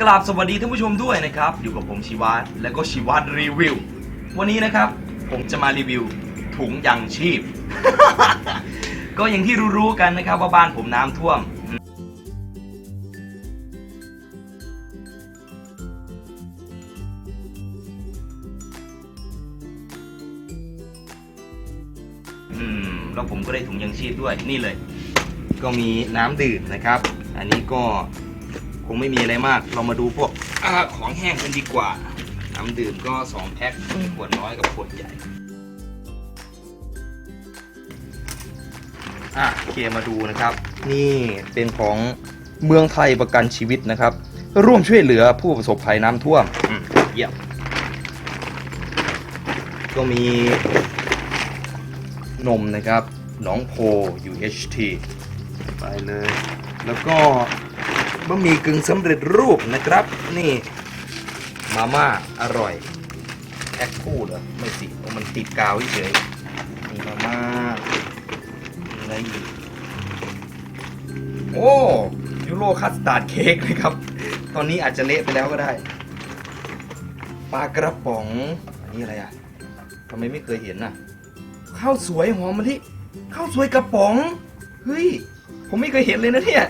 กราบสวัสดีท่านผู้ชมด้วยนะครับ อยู่กับผมชิวัตและก็ชิวัตรีวิว วันนี้นะครับผมจะมารีวิวถุงยังชีพ ก็อย่างที่รู้ๆกันนะครับว่าบ้านผมน้ำท่วม อืมแล้วผมก็ได้ถุงยังชีพด้วยนี่เลย ก็มีน้ำดื่มนะครับ อันนี้ก็ งไม่มีอะไรมาก เรามาดูพวกอของแห้งกันดีกว่า น้ำดื่มก็2แพ็คขวดน้อยกับขวดใหญ่อะโอเคมาดูนะครับ นี่เป็นของเมืองไทยประกันชีวิตนะครับ ร่วมช่วยเหลือผู้ประสบภัยน้ำท่วมเยี่ยมก็มีนมนะครับ หน้องโพ UHT ไปเลย แล้วก็ บะหมี่กึ่งสำเร็จรูปนะครับ นี่มาม่าอร่อยแพ็คคู่เหรอไม่สิเพราะมันติดกาวเฉยมีมาม่าอะไรอีกโอ้ยูโรคัสตาร์ดเค้กนะครับ ตอนนี้อาจจะเละไปแล้วก็ได้ปลากระป๋องอันนี้อะไรอะทำไมไม่เคยเห็นน่ะข้าวสวยหอมมะลิข้าวสวยกระป๋องเฮ้ยผมไม่เคยเห็นเลยนะเนี่ย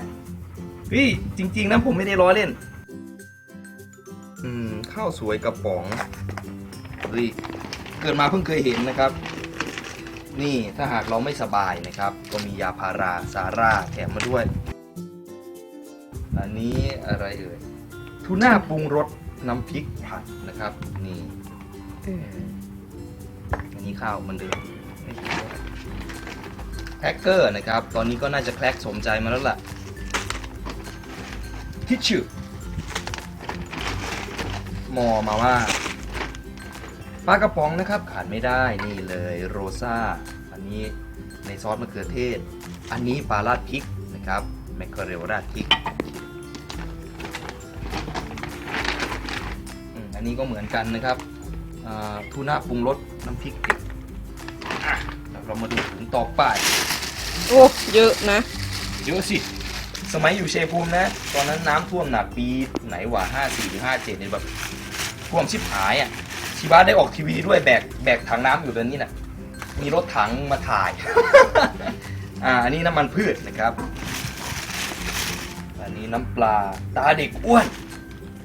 เฮ้ยจริง ๆนะผมไม่ได้ล้อเล่น อืมข้าวสวยกระป๋องเฮ้ยเกิดมาเพิ่งเคยเห็นนะครับ นี่ถ้าหากเราไม่สบายนะครับ ก็มียาพาราซาร่าแถมมาด้วย อันนี้อะไรเอ่ยทูน่าปรุงรสน้ำพริกผัดนะครับ นี่อันนี้ข้าวมันเดิมไม่ผิดเลยแฮกเกอร์นะครับ ตอนนี้ก็น่าจะแคลกสมใจมาแล้วล่ะ ทิชชู่มอมาว่าปลากระป๋องนะครับขาดไม่ได้นี่เลยโรซาอันนี้ในซอสมะเขือเทศ อันนี้ปลาราดพริกนะครับแมคเคอเรลราดพริกอืมอันนี้ก็เหมือนกันนะครับอ่าทูน่าปรุงรสน้ำพริกเผ็ดอะแล้วเรามาดูถุงต่อไปโอ้เยอะนะ เยอะสิ สมัยอยู่เชยภูมินะ ตอนนั้นน้ำท่วมหนักปีไหนวะ54หรือ57เนี่ยแบบท่วมชิบหายอะชิบาได้ออกทีวีด้วยแบกแบกถังน้ำอยู่ตอนนี้น่ะมีรถถังมาถ่าย อ่าอันนี้น้ำมันพืชนะครับ อันนี้น้ำปลาตาเด็กอ้วน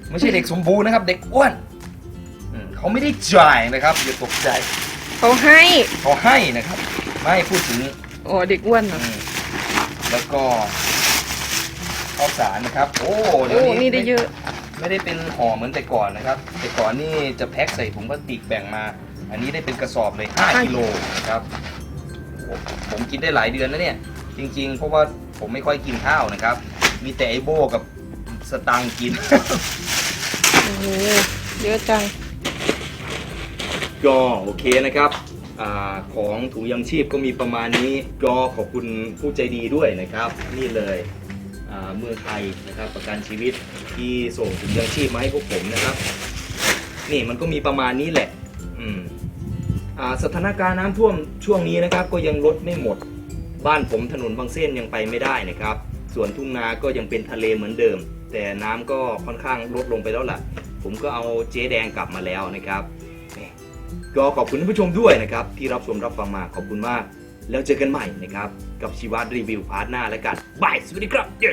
ไม่ใช่เด็กสมบูรณ์นะครับ เด็กอ้วนอืมเขาไม่ได้จ่ายนะครับอย่าตกใจเขาให้เขาให้นะครับ ไม่พูดถึงอ๋อเด็กอ้วนเหรออืมแล้วก็ ข้าวสารนะครับ โอ้เดี๋ยวโอ้นี้นี่ได้เยอะ ไม่ได้เป็นห่อเหมือนแต่ก่อนนะครับ แต่ก่อนนี่จะแพ็คใส่ถุงพลาสติกแบ่งมา อันนี้ได้เป็นกระสอบเลย5กิโลนะครับโอ้ผมกินได้หลายเดือนแล้วเนี่ย จริงๆ เพราะว่าผมไม่ค่อยกินข้าวนะครับ มีแต่ไอโบกับสตังค์กิน โอ้โหเยอะจัง ก็โอเคนะครับอาของถุงยังชีพก็มีประมาณนี้ก็ขอบคุณผู้ใจดีด้วยนะครับ นี่เลยอ่า เมืองไทยนะครับ ประกันชีวิตที่ส่งถุงยังชีพมาให้พวกผมนะครับ นี่มันก็มีประมาณนี้แหละอืมอ่าสถานการณ์น้ำท่วมช่วงนี้นะครับ ก็ยังลดไม่หมด บ้านผมถนนบางเส้นยังไปไม่ได้นะครับ ส่วนทุ่งนาก็ยังเป็นทะเลเหมือนเดิม แต่น้ำก็ค่อนข้างลดลงไปแล้วล่ะ ผมก็เอาเจ๊แดงกลับมาแล้วนะครับก็ขอบคุณท่านผู้ชมด้วยนะครับ ที่รับชมรับฟังมาขอบคุณมาก แล้วเจอกันใหม่นะครับ กับชีวะรีวิวพาร์ทหน้าแล้วกันบายสวัสดีครับเย้